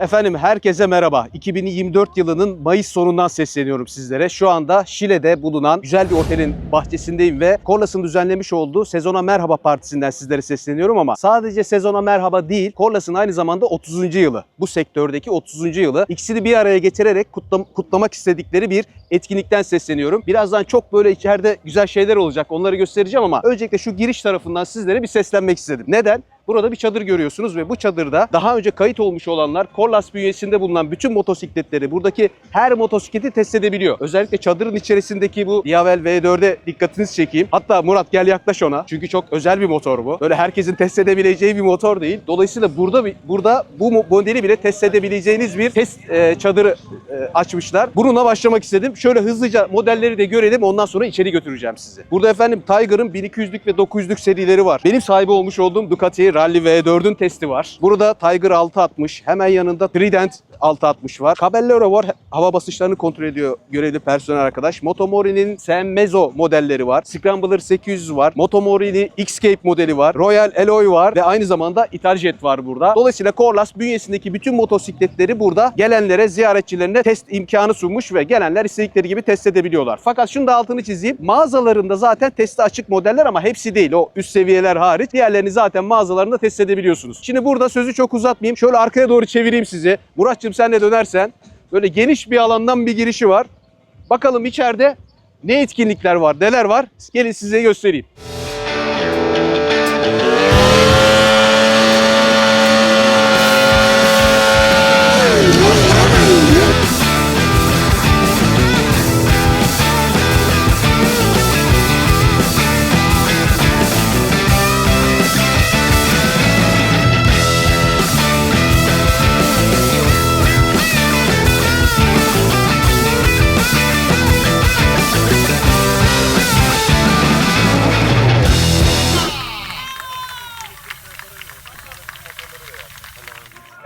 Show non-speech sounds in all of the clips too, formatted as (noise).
Efendim herkese merhaba. 2024 yılının Mayıs sonundan sesleniyorum sizlere. Şu anda Şile'de bulunan güzel bir otelin bahçesindeyim ve Korlas'ın düzenlemiş olduğu Sezona Merhaba Partisi'nden sizlere sesleniyorum ama sadece Sezona Merhaba değil, Korlas'ın aynı zamanda 30. yılı. Bu sektördeki 30. yılı. İkisini bir araya getirerek kutlam- kutlamak istedikleri bir etkinlikten sesleniyorum. Birazdan çok böyle içeride güzel şeyler olacak. Onları göstereceğim ama öncelikle şu giriş tarafından sizlere bir seslenmek istedim. Neden? Burada bir çadır görüyorsunuz ve bu çadırda daha önce kayıt olmuş olanlar Korlas bünyesinde bulunan bütün motosikletleri, buradaki her motosikleti test edebiliyor. Özellikle çadırın içerisindeki bu Diavel V4'e dikkatinizi çekeyim. Hatta Murat gel yaklaş ona. Çünkü çok özel bir motor bu. Böyle herkesin test edebileceği bir motor değil. Dolayısıyla burada burada bu mo- modeli bile test edebileceğiniz bir test e, çadırı e, açmışlar. Bununla başlamak istedim. Şöyle hızlıca modelleri de görelim ondan sonra içeri götüreceğim sizi. Burada efendim Tiger'ın 1200'lük ve 900'lük serileri var. Benim sahibi olmuş olduğum Ducati Rally V4'ün testi var. Burada Tiger 660, hemen yanında Trident 660 var. Caballero var. Hava basınçlarını kontrol ediyor görevli personel arkadaş. Motomori'nin San Mezzo modelleri var. Scrambler 800 var. Motomori'nin X-Cape modeli var. Royal Alloy var ve aynı zamanda Italjet var burada. Dolayısıyla Corlas bünyesindeki bütün motosikletleri burada gelenlere, ziyaretçilerine test imkanı sunmuş ve gelenler istedikleri gibi test edebiliyorlar. Fakat şunu da altını çizeyim. Mağazalarında zaten testi açık modeller ama hepsi değil. O üst seviyeler hariç. Diğerlerini zaten mağazalarında test edebiliyorsunuz. Şimdi burada sözü çok uzatmayayım. Şöyle arkaya doğru çevireyim sizi. Muratçım sen de dönersen. Böyle geniş bir alandan bir girişi var. Bakalım içeride ne etkinlikler var, neler var? Gelin size göstereyim.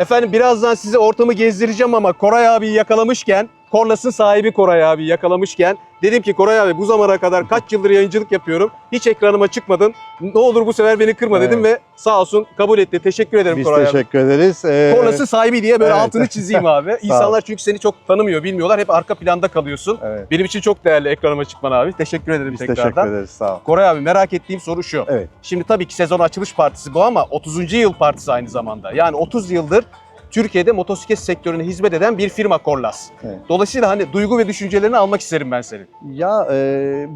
Efendim birazdan size ortamı gezdireceğim ama Koray abi yakalamışken, Korlas'ın sahibi Koray abi yakalamışken dedim ki Koray abi bu zamana kadar kaç yıldır yayıncılık yapıyorum. Hiç ekranıma çıkmadın. Ne olur bu sefer beni kırma dedim ve sağ olsun kabul etti. Teşekkür ederim Biz Koray abi. teşekkür ederiz. Ee, Korlas'ın sahibi diye böyle Evet. altını çizeyim (laughs) abi. İnsanlar çünkü seni çok tanımıyor, bilmiyorlar. Hep arka planda kalıyorsun. evet, Benim için çok değerli ekranıma çıkman abi. Teşekkür ederim biz tekrardan. teşekkür ederiz. Sağ ol. Koray abi merak ettiğim soru şu. Evet. Şimdi tabii ki sezon açılış partisi bu ama 30. yıl partisi aynı zamanda. Yani 30 yıldır Türkiye'de motosiklet sektörüne hizmet eden bir firma Korlas. Evet. Dolayısıyla hani duygu ve düşüncelerini almak isterim ben senin. Ya e,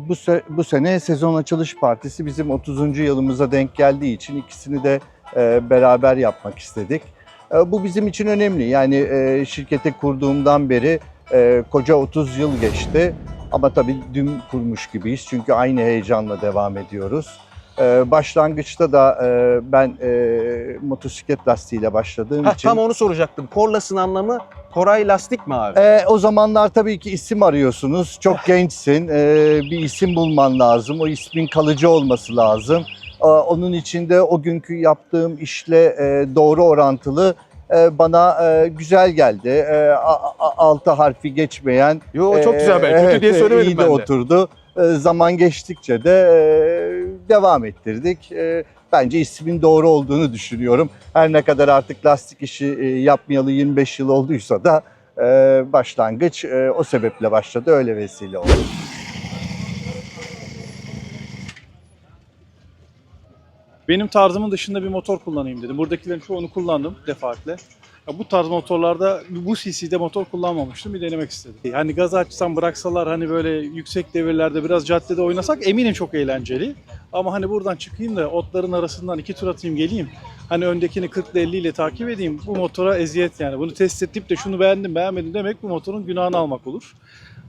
bu se- bu sene sezon açılış partisi bizim 30. yılımıza denk geldiği için ikisini de e, beraber yapmak istedik. E, bu bizim için önemli. Yani e, şirketi kurduğumdan beri e, koca 30 yıl geçti. Ama tabii dün kurmuş gibiyiz çünkü aynı heyecanla devam ediyoruz. E, başlangıçta da e, ben e, motosiklet lastiğiyle başladığım Heh, için... tam onu soracaktım. Korlas'ın anlamı Koray Lastik mi abi? Ee, o zamanlar tabii ki isim arıyorsunuz. Çok gençsin. Ee, bir isim bulman lazım. O ismin kalıcı olması lazım. Ee, onun için de o günkü yaptığım işle e, doğru orantılı e, bana e, güzel geldi. E, a- a- altı harfi geçmeyen. Yo çok e, güzel ben. Kötü diye söylemedim iyi ben de de. oturdu. E, zaman geçtikçe de e, devam ettirdik. E, bence ismin doğru olduğunu düşünüyorum. Her ne kadar artık lastik işi e, yapmayalı 25 yıl olduysa da e, başlangıç o sebeple başladı. Öyle vesile oldu. Benim tarzımın dışında bir motor kullanayım dedim. Buradakilerin çoğunu kullandım defaatle. Ya bu tarz motorlarda bu CC'de motor kullanmamıştım. Bir denemek istedim. Hani gaz açsam bıraksalar hani böyle yüksek devirlerde biraz caddede oynasak eminim çok eğlenceli. Ama hani buradan çıkayım da otların arasından iki tur atayım geleyim. Hani öndekini 40 ile 50 ile takip edeyim. Bu motora eziyet yani. Bunu test edip de şunu beğendim beğenmedim demek bu motorun günahını almak olur.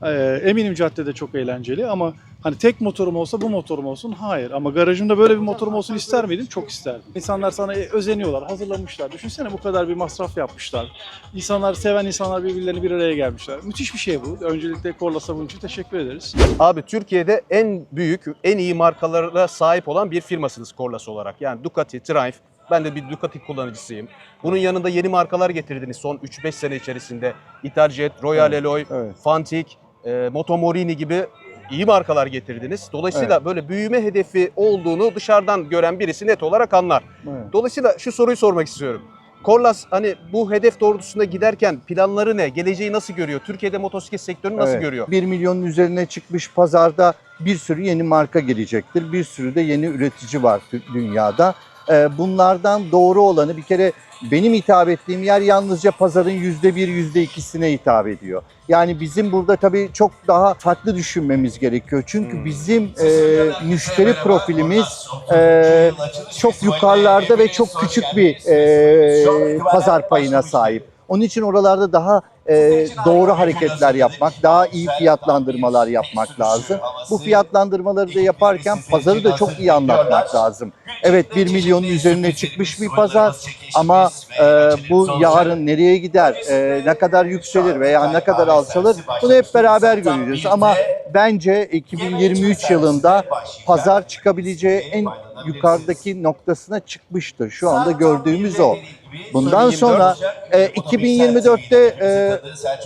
Ee, eminim caddede çok eğlenceli ama hani tek motorum olsa bu motorum olsun hayır ama garajımda böyle bir motorum olsun ister miydim? Çok isterdim. İnsanlar sana e, özeniyorlar, hazırlamışlar. Düşünsene bu kadar bir masraf yapmışlar. İnsanlar, seven insanlar birbirlerini bir araya gelmişler. Müthiş bir şey bu. Öncelikle Korlas'a bunun için teşekkür ederiz. Abi Türkiye'de en büyük, en iyi markalara sahip olan bir firmasınız Korlas olarak. Yani Ducati, Triumph. Ben de bir Ducati kullanıcısıyım. Bunun yanında yeni markalar getirdiniz son 3-5 sene içerisinde. Italjet, Royal Evet, Alloy, Evet. Fantic, e, Motomorini gibi iyi markalar getirdiniz. Dolayısıyla böyle büyüme hedefi olduğunu dışarıdan gören birisi net olarak anlar. evet. Dolayısıyla şu soruyu sormak istiyorum. Korlas hani bu hedef doğrultusunda giderken planları ne? Geleceği nasıl görüyor? Türkiye'de motosiklet sektörünü nasıl Evet. görüyor? 1 milyonun üzerine çıkmış pazarda bir sürü yeni marka gelecektir. Bir sürü de yeni üretici var dünyada. Ee, Bunlardan doğru olanı bir kere benim hitap ettiğim yer yalnızca pazarın yüzde bir, yüzde ikisine hitap ediyor. Yani bizim burada tabii çok daha farklı düşünmemiz gerekiyor. Çünkü Hmm. bizim e, müşteri profilimiz e, çok yukarılarda ve çok küçük bir e, pazar payına sahip. Onun için oralarda daha e, doğru hareketler yapmak, daha iyi fiyatlandırmalar yapmak lazım. Bu fiyatlandırmaları da yaparken pazarı da çok iyi anlatmak lazım. Evet 1 milyonun üzerine çıkmış bir pazar ama e, bu yarın nereye gider, e, ne kadar yükselir veya ne kadar alçalır bunu hep beraber göreceğiz. Ama bence 2023 yılında pazar çıkabileceği en yukarıdaki noktasına çıkmıştır. Şu anda gördüğümüz o. Bundan sonra e, 2024'te e,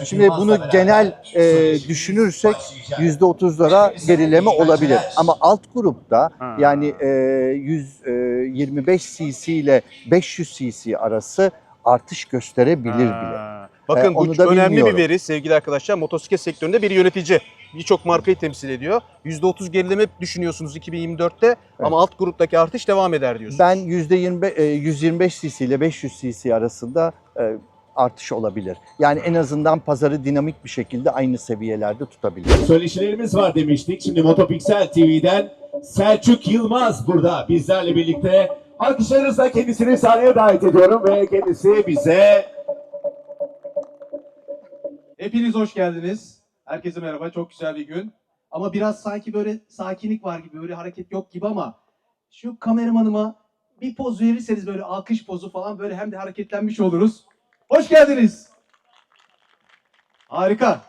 şimdi bunu genel e, düşünürsek %30'lara gerileme olabilir. Ama alt grupta Ha. yani e, 125 cc ile 500 cc arası artış gösterebilir bile. Bakın Ee, bu önemli bilmiyorum. bir veri sevgili arkadaşlar. Motosiklet sektöründe bir yönetici. Birçok markayı temsil ediyor. %30 gerileme düşünüyorsunuz 2024'te ama alt gruptaki artış devam eder diyorsunuz. Ben %20, e, 125 cc ile 500 cc arasında e, artış olabilir. Yani en azından pazarı dinamik bir şekilde aynı seviyelerde tutabilir. Söyleşilerimiz var demiştik. Şimdi Motopiksel TV'den Selçuk Yılmaz burada bizlerle birlikte. Alkışlarınızla kendisini sahneye davet ediyorum ve kendisi bize Hepiniz hoş geldiniz. Herkese merhaba. Çok güzel bir gün. Ama biraz sanki böyle sakinlik var gibi, böyle hareket yok gibi ama şu kameramanıma bir poz verirseniz böyle alkış pozu falan böyle hem de hareketlenmiş oluruz. Hoş geldiniz. Harika.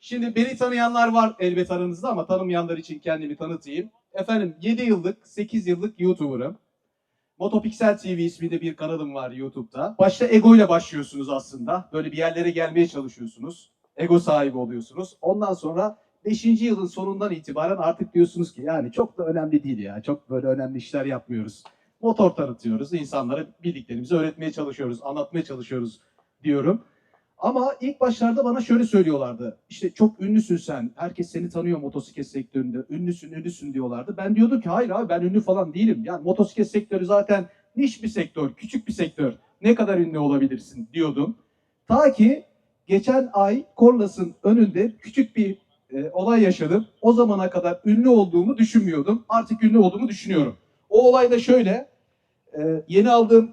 Şimdi beni tanıyanlar var elbet aranızda ama tanımayanlar için kendimi tanıtayım. Efendim 7 yıllık, 8 yıllık YouTuber'ım. Motopixel TV isminde bir kanalım var YouTube'da. Başta ego ile başlıyorsunuz aslında. Böyle bir yerlere gelmeye çalışıyorsunuz. Ego sahibi oluyorsunuz. Ondan sonra 5. yılın sonundan itibaren artık diyorsunuz ki yani çok da önemli değil ya. Çok böyle önemli işler yapmıyoruz. Motor tanıtıyoruz. insanlara bildiklerimizi öğretmeye çalışıyoruz, anlatmaya çalışıyoruz diyorum. Ama ilk başlarda bana şöyle söylüyorlardı. İşte çok ünlüsün sen. Herkes seni tanıyor motosiklet sektöründe. Ünlüsün, ünlüsün diyorlardı. Ben diyordum ki hayır abi ben ünlü falan değilim. Yani motosiklet sektörü zaten niş bir sektör, küçük bir sektör. Ne kadar ünlü olabilirsin diyordum. Ta ki geçen ay Korlas'ın önünde küçük bir e, olay yaşadım. O zamana kadar ünlü olduğumu düşünmüyordum. Artık ünlü olduğumu düşünüyorum. O olay da şöyle. e, yeni aldığım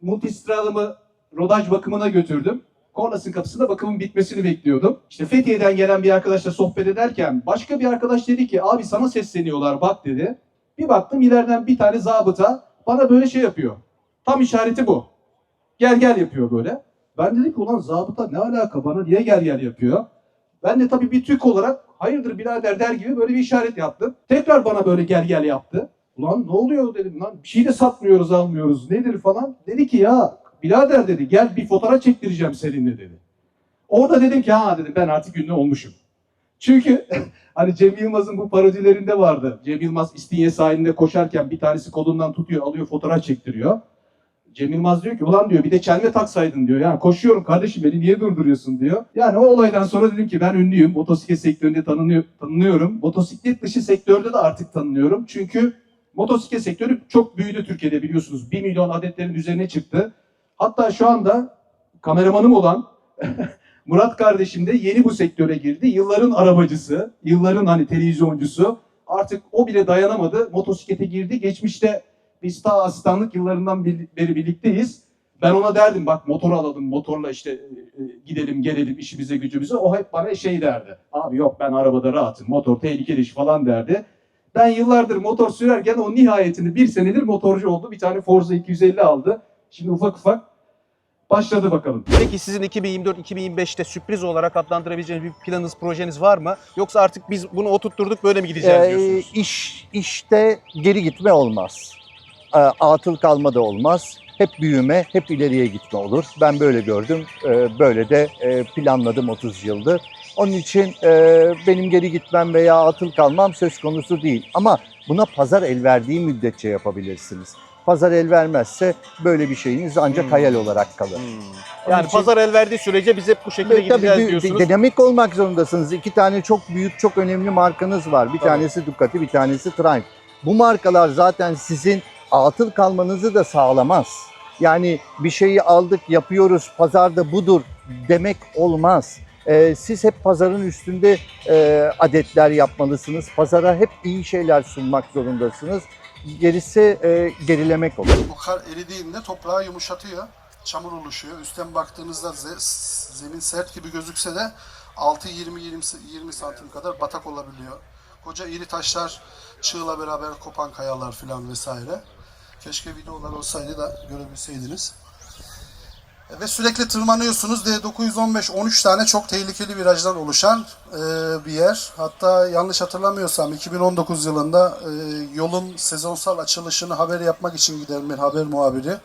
multistralımı rodaj bakımına götürdüm. Kornas'ın kapısında bakımın bitmesini bekliyordum. İşte Fethiye'den gelen bir arkadaşla sohbet ederken başka bir arkadaş dedi ki abi sana sesleniyorlar bak dedi. Bir baktım ileriden bir tane zabıta bana böyle şey yapıyor. Tam işareti bu. Gel gel yapıyor böyle. Ben dedim ki ulan zabıta ne alaka bana niye gel gel yapıyor? Ben de tabii bir Türk olarak hayırdır birader der gibi böyle bir işaret yaptım. Tekrar bana böyle gel gel yaptı. Ulan ne oluyor dedim lan bir şey de satmıyoruz almıyoruz nedir falan. Dedi ki ya birader dedi gel bir fotoğraf çektireceğim seninle dedi. Orada dedim ki ha dedim ben artık ünlü olmuşum. Çünkü (laughs) hani Cem Yılmaz'ın bu parodilerinde vardı. Cem Yılmaz İstinye sahilinde koşarken bir tanesi kolundan tutuyor alıyor fotoğraf çektiriyor. Cem Yılmaz diyor ki ulan diyor bir de çelme taksaydın diyor. Yani koşuyorum kardeşim beni niye durduruyorsun diyor. Yani o olaydan sonra dedim ki ben ünlüyüm. Motosiklet sektöründe tanınıyor, tanınıyorum. Motosiklet dışı sektörde de artık tanınıyorum. Çünkü motosiklet sektörü çok büyüdü Türkiye'de biliyorsunuz. 1 milyon adetlerin üzerine çıktı. Hatta şu anda kameramanım olan (laughs) Murat kardeşim de yeni bu sektöre girdi. Yılların arabacısı, yılların hani televizyoncusu. Artık o bile dayanamadı. Motosiklete girdi. Geçmişte biz ta asistanlık yıllarından beri birlikteyiz. Ben ona derdim bak motor alalım, motorla işte e, e, gidelim gelelim işimize gücümüze. O hep bana şey derdi. Abi yok ben arabada rahatım, motor tehlikeli iş falan derdi. Ben yıllardır motor sürerken o nihayetinde bir senedir motorcu oldu. Bir tane Forza 250 aldı. Şimdi ufak ufak başladı bakalım. Peki sizin 2024-2025'te sürpriz olarak adlandırabileceğiniz bir planınız, projeniz var mı? Yoksa artık biz bunu oturtturduk böyle mi gideceğiz Ee, diyorsunuz? iş işte geri gitme olmaz. Ee, atıl kalma da olmaz. Hep büyüme, hep ileriye gitme olur. Ben böyle gördüm. Ee, böyle de e, planladım 30 yıldır. Onun için e, benim geri gitmem veya atıl kalmam söz konusu değil. Ama buna pazar el verdiği müddetçe yapabilirsiniz. Pazar el vermezse böyle bir şeyiniz ancak Hmm. hayal olarak kalır. Yani için- pazar el verdiği sürece biz hep bu şekilde tabii gideceğiz bir- diyorsunuz. dinamik olmak zorundasınız. İki tane çok büyük, çok önemli markanız var. Bir Tabii. tanesi Ducati, bir tanesi Triumph. Bu markalar zaten sizin atıl kalmanızı da sağlamaz. Yani bir şeyi aldık, yapıyoruz, pazarda budur demek olmaz. Ee, siz hep pazarın üstünde e, adetler yapmalısınız. Pazara hep iyi şeyler sunmak zorundasınız. Gerisi e, gerilemek olur. Bu kar eridiğinde toprağı yumuşatıyor. Çamur oluşuyor. Üstten baktığınızda ze- zemin sert gibi gözükse de altı 20-20 santim kadar batak olabiliyor. Koca iri taşlar çığla beraber kopan kayalar filan vesaire. Keşke videolar olsaydı da görebilseydiniz. E, Ve sürekli tırmanıyorsunuz. D915 13 tane çok tehlikeli virajdan oluşan e, bir yer. Hatta yanlış hatırlamıyorsam 2019 yılında e, yolun sezonsal açılışını haber yapmak için giden bir haber muhabiri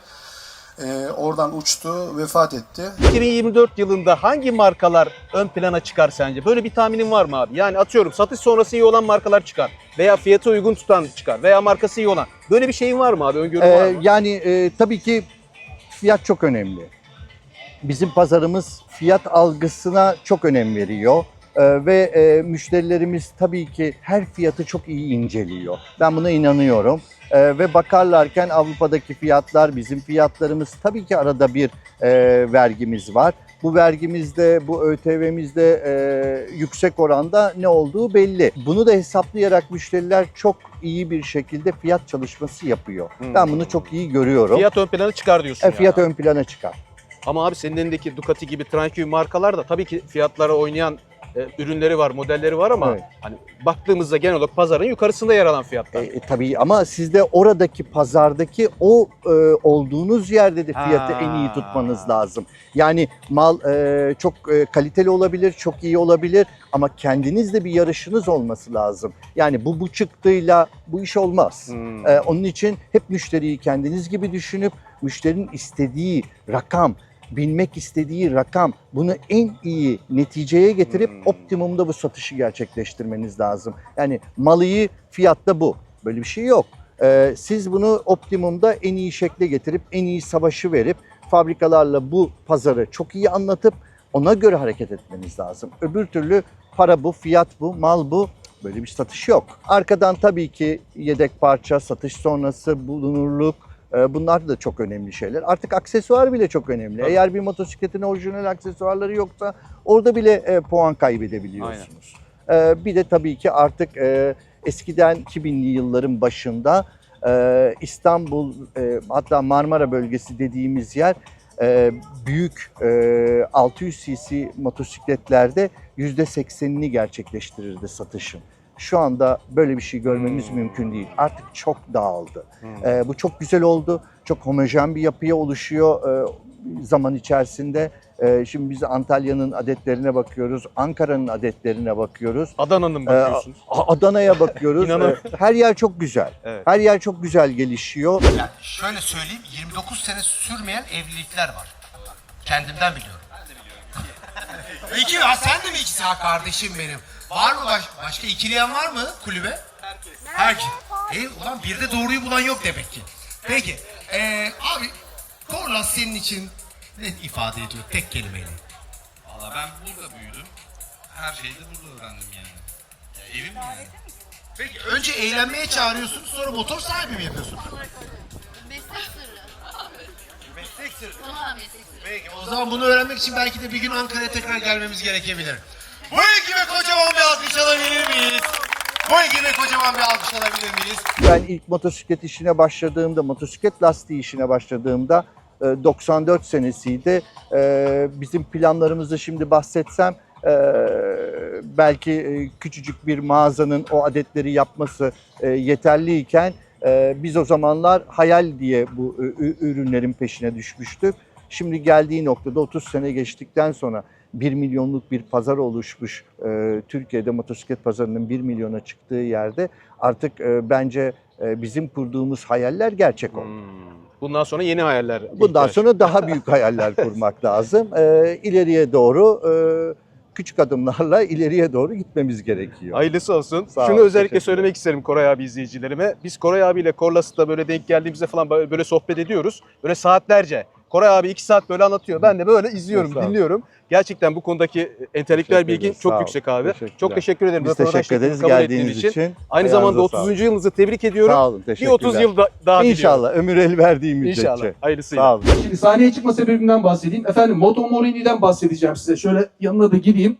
e, oradan uçtu, vefat etti. 2024 yılında hangi markalar ön plana çıkar sence? Böyle bir tahminin var mı abi? Yani atıyorum satış sonrası iyi olan markalar çıkar. Veya fiyatı uygun tutan çıkar. Veya markası iyi olan. Böyle bir şeyin var mı abi? Öngörün Ee, var mı? yani e, tabii ki fiyat çok önemli. Bizim pazarımız fiyat algısına çok önem veriyor. Ee, ve e, müşterilerimiz tabii ki her fiyatı çok iyi inceliyor. Ben buna inanıyorum. Ee, ve bakarlarken Avrupa'daki fiyatlar, bizim fiyatlarımız tabii ki arada bir e, vergimiz var. Bu vergimizde, bu ÖTV'mizde e, yüksek oranda ne olduğu belli. Bunu da hesaplayarak müşteriler çok iyi bir şekilde fiyat çalışması yapıyor. Hmm. Ben bunu çok iyi görüyorum. Fiyat ön plana çıkar diyorsun E, fiyat yani. ön plana çıkar. Ama abi senin elindeki Ducati gibi, gibi markalar da tabii ki fiyatlara oynayan e, ürünleri var, modelleri var ama Evet. hani baktığımızda genel olarak pazarın yukarısında yer alan fiyatlar. E, e, tabii ama siz de oradaki pazardaki o e, olduğunuz yerde de fiyatı Ha. en iyi tutmanız lazım. Yani mal e, çok e, kaliteli olabilir, çok iyi olabilir ama kendinizde bir yarışınız olması lazım. Yani bu bu çıktığıyla bu iş olmaz. Hmm. E, onun için hep müşteriyi kendiniz gibi düşünüp müşterinin istediği rakam, bilmek istediği rakam bunu en iyi neticeye getirip Hmm. optimumda bu satışı gerçekleştirmeniz lazım. Yani mal iyi, fiyatta bu. Böyle bir şey yok. E, siz bunu optimumda en iyi şekle getirip en iyi savaşı verip fabrikalarla bu pazarı çok iyi anlatıp ona göre hareket etmeniz lazım. Öbür türlü para bu, fiyat bu, mal bu. Böyle bir satış yok. Arkadan tabii ki yedek parça, satış sonrası bulunurluk bunlar da çok önemli şeyler. Artık aksesuar bile çok önemli. Tabii. Eğer bir motosikletin orijinal aksesuarları yoksa orada bile e, puan kaybedebiliyorsunuz. E, bir de tabii ki artık e, eskiden 2000'li yılların başında e, İstanbul hatta Marmara bölgesi dediğimiz yer büyük e, 600 cc motosikletlerde %80'ini gerçekleştirirdi satışın. Şu anda böyle bir şey görmemiz Hmm. mümkün değil. Artık çok dağıldı. Hmm. E, bu çok güzel oldu. Çok homojen bir yapıya oluşuyor e, zaman içerisinde. E, şimdi biz Antalya'nın adetlerine bakıyoruz, Ankara'nın adetlerine bakıyoruz. Adana'nın E, bakıyorsunuz. A- Adana'ya bakıyoruz. (laughs) İnanın. E, Her yer çok güzel. Evet. Her yer çok güzel gelişiyor. Yani şöyle söyleyeyim 29 sene sürmeyen evlilikler var. Kendimden biliyorum. İki ha sen de mi ikisi ha kardeşim benim? Var mı baş, başka ikileyen var mı kulübe? Herkes. Herkes. E, ulan bir de doğruyu bulan yok demek ki. Peki. Ee, abi Korlas senin için ne ifade ediyor tek kelimeyle? Valla ben burada büyüdüm. Her şeyi de burada öğrendim yani. Ya evim yani. Peki önce eğlenmeye çağırıyorsun sonra motor sahibi mi yapıyorsun? Meslek sırrı. Meslek sırrı. Tamamen meslek sırrı. Peki o zaman bunu öğrenmek için belki de bir gün Ankara'ya tekrar gelmemiz gerekebilir. Bu ekibe kocaman bir alkış alabilir miyiz? Bu ekibe kocaman bir alkış alabilir miyiz? Ben ilk motosiklet işine başladığımda, motosiklet lastiği işine başladığımda e, 94 senesiydi. E, Bizim planlarımızı şimdi bahsetsem e, belki e, küçücük bir mağazanın o adetleri yapması e, yeterliyken e, biz o zamanlar hayal diye bu ürünlerin peşine düşmüştük. Şimdi geldiği noktada 30 sene geçtikten sonra 1 milyonluk bir pazar oluşmuş e, Türkiye'de motosiklet pazarının 1 milyona çıktığı yerde artık e, bence e, bizim kurduğumuz hayaller gerçek oldu. Hmm. Bundan sonra yeni hayaller. Bundan ihtiyaç. sonra daha büyük (laughs) hayaller kurmak lazım. E, ileriye doğru e, küçük adımlarla ileriye doğru gitmemiz gerekiyor. Hayırlısı olsun. Sağ Şunu olun, özellikle söylemek isterim Koray abi izleyicilerime. Biz Koray abiyle Korlas'ta böyle denk geldiğimizde falan böyle sohbet ediyoruz. Böyle saatlerce. Koray abi iki saat böyle anlatıyor. Ben de böyle izliyorum, Sağ olun. dinliyorum. Gerçekten bu konudaki entelektüel Teşekkür bilgin ederiz, çok olun. yüksek abi. Teşekkürler. Çok teşekkür ederim. Biz Röportaj teşekkür ederiz geldiğiniz için. Aynı zamanda Ayağınıza 30. sağlık. yılınızı tebrik ediyorum. Sağ olun, Bir teşekkürler. 30 yıl da, daha diliyorum. İnşallah ömür el verdiği müddetçe. İnşallah. Hayırlısıyla. Sağ olun. Şimdi sahneye çıkma sebebimden bahsedeyim. Efendim Moto Morini'den bahsedeceğim size. Şöyle yanına da gideyim.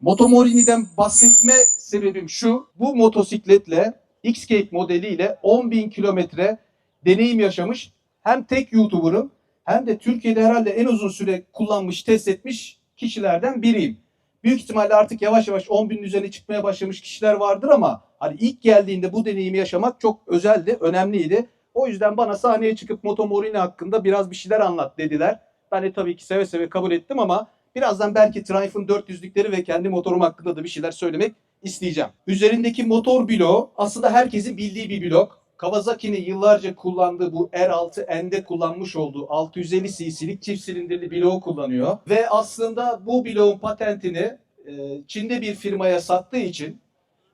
Moto Morini'den bahsetme sebebim şu. Bu motosikletle X-Cape modeliyle 10.000 kilometre deneyim yaşamış hem tek YouTuber'ım hem de Türkiye'de herhalde en uzun süre kullanmış, test etmiş kişilerden biriyim. Büyük ihtimalle artık yavaş yavaş 10 binin üzerine çıkmaya başlamış kişiler vardır ama hani ilk geldiğinde bu deneyimi yaşamak çok özeldi, önemliydi. O yüzden bana sahneye çıkıp Moto Morini hakkında biraz bir şeyler anlat dediler. Ben de tabii ki seve seve kabul ettim ama birazdan belki Triumph'ın 400'lükleri ve kendi motorum hakkında da bir şeyler söylemek isteyeceğim. Üzerindeki motor bloğu aslında herkesin bildiği bir blok. Kawasaki'nin yıllarca kullandığı bu R6N'de kullanmış olduğu 650 cc'lik çift silindirli bloğu kullanıyor. Ve aslında bu bloğun patentini e, Çin'de bir firmaya sattığı için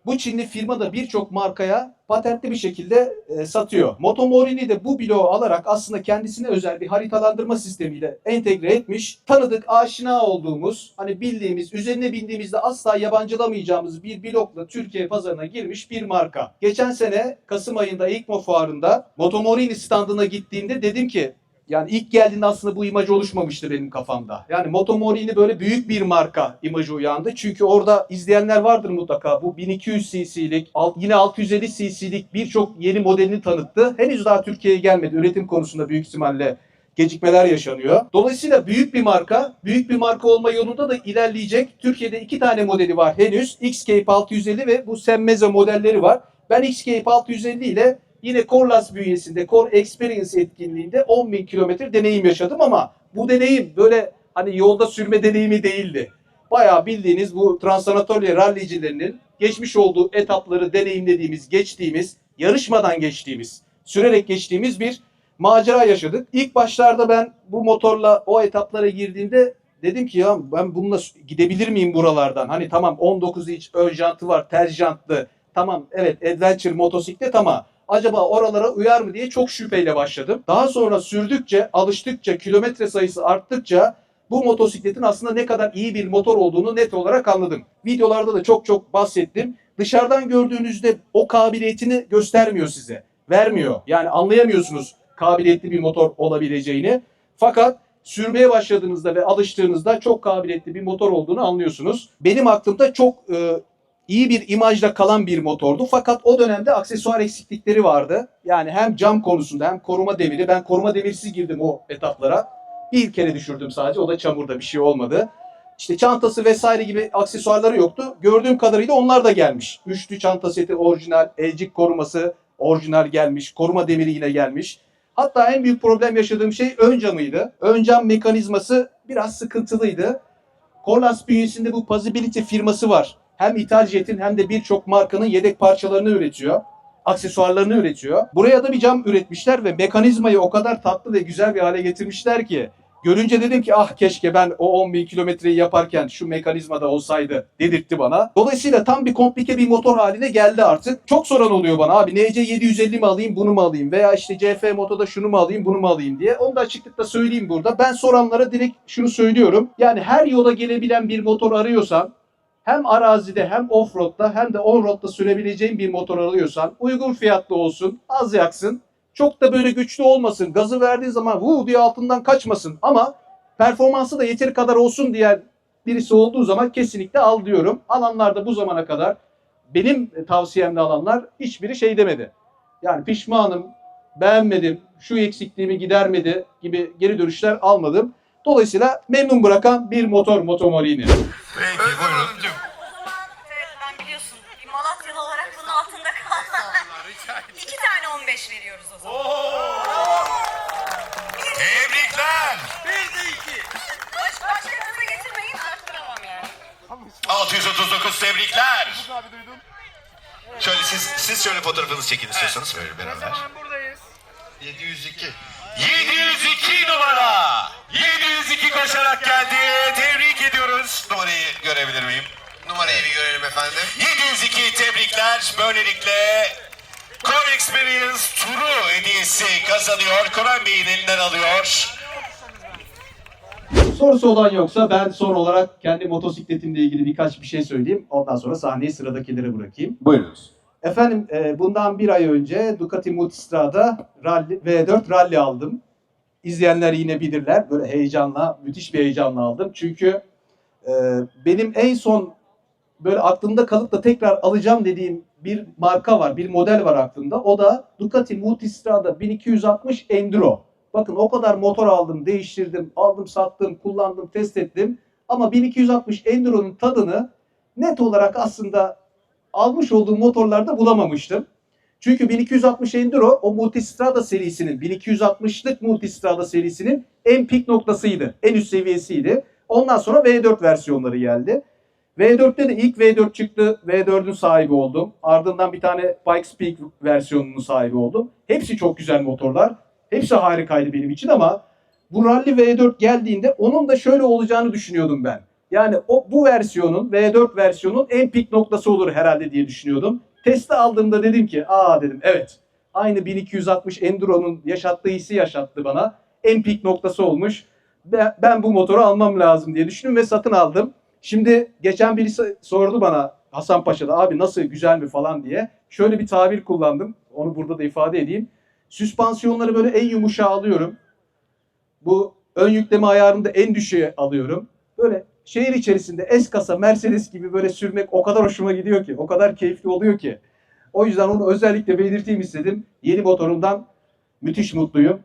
bu Çinli firma da birçok markaya patentli bir şekilde e, satıyor. Motomorini de bu bloğu alarak aslında kendisine özel bir haritalandırma sistemiyle entegre etmiş. Tanıdık, aşina olduğumuz, hani bildiğimiz, üzerine bindiğimizde asla yabancılamayacağımız bir blokla Türkiye pazarına girmiş bir marka. Geçen sene Kasım ayında İKMO fuarında Motomorini standına gittiğimde dedim ki yani ilk geldiğinde aslında bu imaj oluşmamıştı benim kafamda. Yani Motomorini böyle büyük bir marka imajı uyandı. Çünkü orada izleyenler vardır mutlaka. Bu 1200 cc'lik, yine 650 cc'lik birçok yeni modelini tanıttı. Henüz daha Türkiye'ye gelmedi. Üretim konusunda büyük ihtimalle gecikmeler yaşanıyor. Dolayısıyla büyük bir marka, büyük bir marka olma yolunda da ilerleyecek. Türkiye'de iki tane modeli var henüz. X-Cape 650 ve bu Semmeze modelleri var. Ben X-Cape 650 ile yine Corlas bünyesinde Core Experience etkinliğinde 10.000 kilometre deneyim yaşadım ama bu deneyim böyle hani yolda sürme deneyimi değildi. Bayağı bildiğiniz bu Transanatolya rallicilerinin geçmiş olduğu etapları deneyimlediğimiz, geçtiğimiz, yarışmadan geçtiğimiz, sürerek geçtiğimiz bir macera yaşadık. İlk başlarda ben bu motorla o etaplara girdiğimde dedim ki ya ben bununla gidebilir miyim buralardan? Hani tamam 19 inç ön jantı var, ters jantlı. Tamam evet adventure motosiklet ama acaba oralara uyar mı diye çok şüpheyle başladım. Daha sonra sürdükçe, alıştıkça, kilometre sayısı arttıkça bu motosikletin aslında ne kadar iyi bir motor olduğunu net olarak anladım. Videolarda da çok çok bahsettim. Dışarıdan gördüğünüzde o kabiliyetini göstermiyor size. Vermiyor. Yani anlayamıyorsunuz kabiliyetli bir motor olabileceğini. Fakat sürmeye başladığınızda ve alıştığınızda çok kabiliyetli bir motor olduğunu anlıyorsunuz. Benim aklımda çok e, iyi bir imajla kalan bir motordu. Fakat o dönemde aksesuar eksiklikleri vardı. Yani hem cam konusunda hem koruma demiri. Ben koruma demirsiz girdim o etaplara. Bir kere düşürdüm sadece. O da çamurda bir şey olmadı. İşte çantası vesaire gibi aksesuarları yoktu. Gördüğüm kadarıyla onlar da gelmiş. Üçlü çanta seti orijinal, elcik koruması orijinal gelmiş. Koruma demiri yine gelmiş. Hatta en büyük problem yaşadığım şey ön camıydı. Ön cam mekanizması biraz sıkıntılıydı. Corlas bünyesinde bu Possibility firması var. Hem ithal jetin hem de birçok markanın yedek parçalarını üretiyor. Aksesuarlarını üretiyor. Buraya da bir cam üretmişler ve mekanizmayı o kadar tatlı ve güzel bir hale getirmişler ki Görünce dedim ki ah keşke ben o 10 bin kilometreyi yaparken şu mekanizmada olsaydı dedirtti bana. Dolayısıyla tam bir komplike bir motor haline geldi artık. Çok soran oluyor bana abi NC 750 mi alayım bunu mu alayım veya işte CF Moto'da şunu mu alayım bunu mu alayım diye. Onu da açıklıkla söyleyeyim burada. Ben soranlara direkt şunu söylüyorum. Yani her yola gelebilen bir motor arıyorsan hem arazide hem offroad'da hem de onroad'da sürebileceğin bir motor arıyorsan uygun fiyatlı olsun, az yaksın. Çok da böyle güçlü olmasın. Gazı verdiği zaman vuu diye altından kaçmasın. Ama performansı da yeteri kadar olsun diyen birisi olduğu zaman kesinlikle al diyorum. Alanlar da bu zamana kadar benim tavsiyemle alanlar hiçbiri şey demedi. Yani pişmanım, beğenmedim, şu eksikliğimi gidermedi gibi geri dönüşler almadım. Dolayısıyla memnun bırakan bir motor Motomorini. Peki buyurun. Ben biliyorsun bir Malatyalı olarak bunun altında kalmam. İki tane 15 veriyoruz o zaman. Tebrikler. Baş, başka kıza getirmeyin arttıramam yani. 639 tebrikler. Şöyle siz siz şöyle fotoğrafınızı çekin istiyorsanız böyle beraber. 702. 702 numara. 702 koşarak geldi. Tebrik ediyoruz. Numarayı görev numarayı bir görelim efendim. 702 tebrikler. Böylelikle Core Experience turu hediyesi kazanıyor. Koran Bey'in elinden alıyor. Sorusu olan yoksa ben son olarak kendi motosikletimle ilgili birkaç bir şey söyleyeyim. Ondan sonra sahneyi sıradakilere bırakayım. Buyurunuz. Efendim e, bundan bir ay önce Ducati Multistrada Rally, V4 Rally aldım. İzleyenler yine bilirler. Böyle heyecanla, müthiş bir heyecanla aldım. Çünkü e, benim en son böyle aklımda kalıp da tekrar alacağım dediğim bir marka var, bir model var aklımda. O da Ducati Multistrada 1260 Enduro. Bakın o kadar motor aldım, değiştirdim, aldım, sattım, kullandım, test ettim. Ama 1260 Enduro'nun tadını net olarak aslında almış olduğum motorlarda bulamamıştım. Çünkü 1260 Enduro o Multistrada serisinin 1260'lık Multistrada serisinin en pik noktasıydı. En üst seviyesiydi. Ondan sonra V4 versiyonları geldi. V4'te de ilk V4 çıktı. V4'ün sahibi oldum. Ardından bir tane Pikes Peak versiyonunun sahibi oldum. Hepsi çok güzel motorlar. Hepsi harikaydı benim için ama bu Rally V4 geldiğinde onun da şöyle olacağını düşünüyordum ben. Yani o bu versiyonun V4 versiyonun en pik noktası olur herhalde diye düşünüyordum. Testi aldığımda dedim ki aa dedim evet. Aynı 1260 Enduro'nun yaşattığı hissi yaşattı bana. En pik noktası olmuş. Ben, bu motoru almam lazım diye düşündüm ve satın aldım. Şimdi geçen birisi sordu bana Hasan Paşa'da abi nasıl güzel mi falan diye. Şöyle bir tabir kullandım. Onu burada da ifade edeyim. Süspansiyonları böyle en yumuşağı alıyorum. Bu ön yükleme ayarını da en düşüğe alıyorum. Böyle şehir içerisinde S kasa Mercedes gibi böyle sürmek o kadar hoşuma gidiyor ki. O kadar keyifli oluyor ki. O yüzden onu özellikle belirteyim istedim. Yeni motorumdan müthiş mutluyum.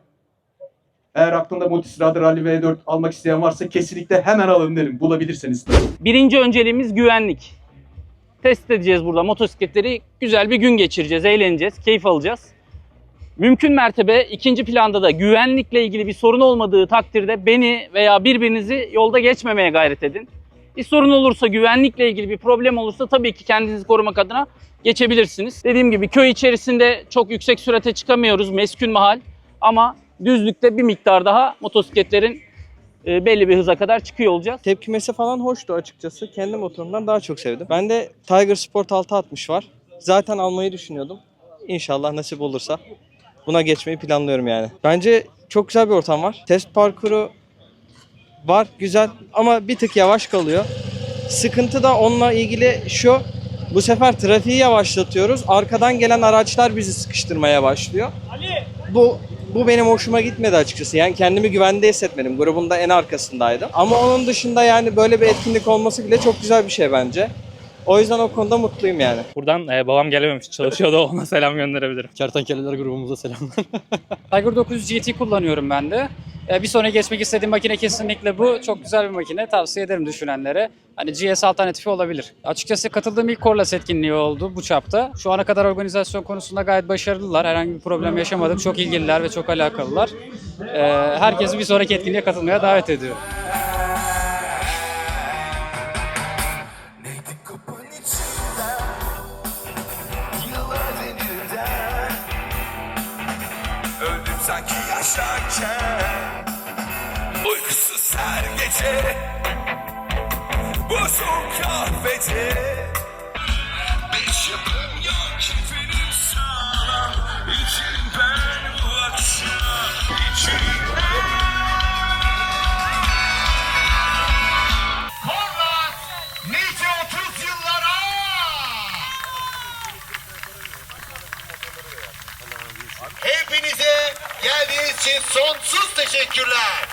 Eğer aklında Multistrada Rally V4 almak isteyen varsa kesinlikle hemen alın derim. Bulabilirseniz. Birinci önceliğimiz güvenlik. Test edeceğiz burada motosikletleri. Güzel bir gün geçireceğiz, eğleneceğiz, keyif alacağız. Mümkün mertebe ikinci planda da güvenlikle ilgili bir sorun olmadığı takdirde beni veya birbirinizi yolda geçmemeye gayret edin. Bir sorun olursa, güvenlikle ilgili bir problem olursa tabii ki kendinizi korumak adına geçebilirsiniz. Dediğim gibi köy içerisinde çok yüksek sürate çıkamıyoruz, meskun mahal. Ama düzlükte bir miktar daha motosikletlerin e, belli bir hıza kadar çıkıyor olacağız. Tepkimesi falan hoştu açıkçası. Kendi motorumdan daha çok sevdim. Ben de Tiger Sport 660 var. Zaten almayı düşünüyordum. İnşallah nasip olursa buna geçmeyi planlıyorum yani. Bence çok güzel bir ortam var. Test parkuru var güzel ama bir tık yavaş kalıyor. Sıkıntı da onunla ilgili şu. Bu sefer trafiği yavaşlatıyoruz. Arkadan gelen araçlar bizi sıkıştırmaya başlıyor. Bu bu benim hoşuma gitmedi açıkçası. Yani kendimi güvende hissetmedim. Grubun da en arkasındaydım. Ama onun dışında yani böyle bir etkinlik olması bile çok güzel bir şey bence. O yüzden o konuda mutluyum yani. Buradan e, babam gelememiş, çalışıyordu ona selam gönderebilirim. Kertenkeleler grubumuza selamlar. (laughs) Tiger 900 GT kullanıyorum ben de. E, bir sonraki geçmek istediğim makine kesinlikle bu. Çok güzel bir makine. Tavsiye ederim düşünenlere. Hani GS alternatifi olabilir. Açıkçası katıldığım ilk Corlas etkinliği oldu bu çapta. Şu ana kadar organizasyon konusunda gayet başarılılar. Herhangi bir problem yaşamadım. Çok ilgililer ve çok alakalılar. E, herkesi bir sonraki etkinliğe katılmaya davet ediyorum. Öldüm sanki yaşarken Uykusuz her gece Bozuk kahvede Beş yapım yok kefenim sağlam İçim için sonsuz teşekkürler.